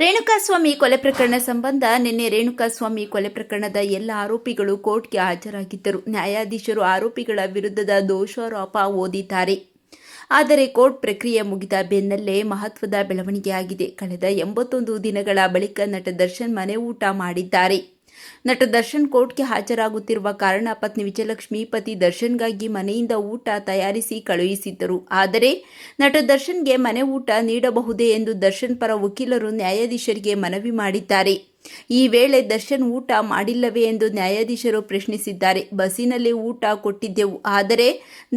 ರೇಣುಕಾಸ್ವಾಮಿ ಕೊಲೆ ಪ್ರಕರಣ ಸಂಬಂಧ ನಿನ್ನೆ ರೇಣುಕಾಸ್ವಾಮಿ ಕೊಲೆ ಪ್ರಕರಣದ ಎಲ್ಲ ಆರೋಪಿಗಳು ಕೋರ್ಟ್ಗೆ ಹಾಜರಾಗಿದ್ದರು. ನ್ಯಾಯಾಧೀಶರು ಆರೋಪಿಗಳ ವಿರುದ್ಧದ ದೋಷಾರೋಪ ಓದಿದ್ದಾರೆ. ಆದರೆ ಕೋರ್ಟ್ ಪ್ರಕ್ರಿಯೆ ಮುಗಿದ ಬೆನ್ನಲ್ಲೇ ಮಹತ್ವದ ಬೆಳವಣಿಗೆಯಾಗಿದೆ. ಕಳೆದ ಎಂಬತ್ತೊಂದು ದಿನಗಳ ಬಳಿಕ ನಟ ದರ್ಶನ್ ಮನೆ ಊಟ ಮಾಡಿದ್ದಾರೆ. ನಟ ದರ್ಶನ್ ಕೋರ್ಟ್ಗೆ ಹಾಜರಾಗುತ್ತಿರುವ ಕಾರಣ ಪತ್ನಿ ವಿಜಯಲಕ್ಷ್ಮಿ ಪತಿ ದರ್ಶನ್ಗಾಗಿ ಮನೆಯಿಂದ ಊಟ ತಯಾರಿಸಿ ಕಳುಹಿಸಿದ್ದರು. ಆದರೆ ನಟ ದರ್ಶನ್ಗೆ ಮನೆ ಊಟ ನೀಡಬಹುದೇ ಎಂದು ದರ್ಶನ್ ಪರ ವಕೀಲರು ನ್ಯಾಯಾಧೀಶರಿಗೆ ಮನವಿ ಮಾಡಿದ್ದಾರೆ. ಈ ವೇಳೆ ದರ್ಶನ್ ಊಟ ಮಾಡಿಲ್ಲವೇ ಎಂದು ನ್ಯಾಯಾಧೀಶರು ಪ್ರಶ್ನಿಸಿದ್ದಾರೆ. ಬಸ್ಸಿನಲ್ಲಿ ಊಟ ಕೊಟ್ಟಿದ್ದೆವು. ಆದರೆ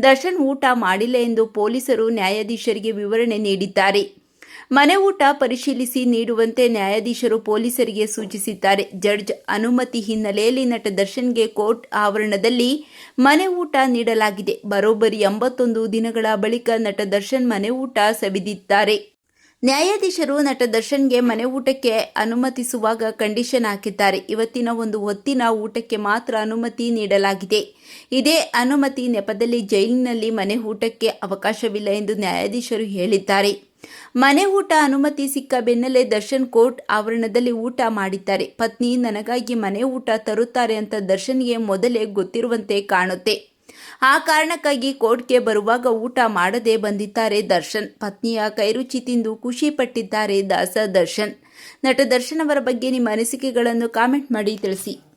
ದರ್ಶನ್ ಊಟ ಮಾಡಿಲ್ಲ ಎಂದು ಪೊಲೀಸರು ನ್ಯಾಯಾಧೀಶರಿಗೆ ವಿವರಣೆ ನೀಡಿದ್ದಾರೆ. ಮನೆ ಊಟ ಪರಿಶೀಲಿಸಿ ನೀಡುವಂತೆ ನ್ಯಾಯಾಧೀಶರು ಪೊಲೀಸರಿಗೆ ಸೂಚಿಸಿದ್ದಾರೆ. ಜಡ್ಜ್ ಅನುಮತಿ ಹಿನ್ನೆಲೆಯಲ್ಲಿ ನಟ ದರ್ಶನ್ಗೆ ಕೋರ್ಟ್ ಆವರಣದಲ್ಲಿ ಮನೆ ಊಟ ನೀಡಲಾಗಿದೆ. ಬರೋಬ್ಬರಿ ಎಂಬತ್ತೊಂದು ದಿನಗಳ ಬಳಿಕ ನಟ ದರ್ಶನ್ ಮನೆ ಊಟ ಸವಿದಿದ್ದಾರೆ. ನ್ಯಾಯಾಧೀಶರು ನಟ ದರ್ಶನ್ಗೆ ಮನೆ ಊಟಕ್ಕೆ ಅನುಮತಿಸುವಾಗ ಕಂಡೀಷನ್ ಹಾಕಿದ್ದಾರೆ. ಇವತ್ತಿನ ಒಂದು ಹೊತ್ತಿನ ಊಟಕ್ಕೆ ಮಾತ್ರ ಅನುಮತಿ ನೀಡಲಾಗಿದೆ. ಇದೇ ಅನುಮತಿ ನೆಪದಲ್ಲಿ ಜೈಲಿನಲ್ಲಿ ಮನೆ ಊಟಕ್ಕೆ ಅವಕಾಶವಿಲ್ಲ ಎಂದು ನ್ಯಾಯಾಧೀಶರು ಹೇಳಿದ್ದಾರೆ. ಮನೆ ಊಟ ಅನುಮತಿ ಸಿಕ್ಕ ಬೆನ್ನಲ್ಲೇ ದರ್ಶನ್ ಕೋರ್ಟ್ ಆವರಣದಲ್ಲಿ ಊಟ ಮಾಡಿದ್ದಾರೆ. ಪತ್ನಿ, ನನಗಾಗಿ ಮನೆ ಊಟ ತರುತ್ತಾರೆ ಅಂತ ದರ್ಶನ್ಗೆ ಮೊದಲೇ ಗೊತ್ತಿರುವಂತೆ ಕಾಣುತ್ತೆ. ಆ ಕಾರಣಕ್ಕಾಗಿ ಕೋರ್ಟ್ಗೆ ಬರುವಾಗ ಊಟ ಮಾಡದೆ ಬಂದಿದ್ದಾರೆ ದರ್ಶನ್. ಪತ್ನಿಯ ಕೈರುಚಿ ತಿಂದು ಖುಷಿ ಪಟ್ಟಿದ್ದಾರೆ ದಾಸ ದರ್ಶನ್. ನಟ ದರ್ಶನ್ ಅವರ ಬಗ್ಗೆ ನಿಮ್ಮ ಅನಿಸಿಕೆಗಳನ್ನು ಕಾಮೆಂಟ್ ಮಾಡಿ ತಿಳಿಸಿ.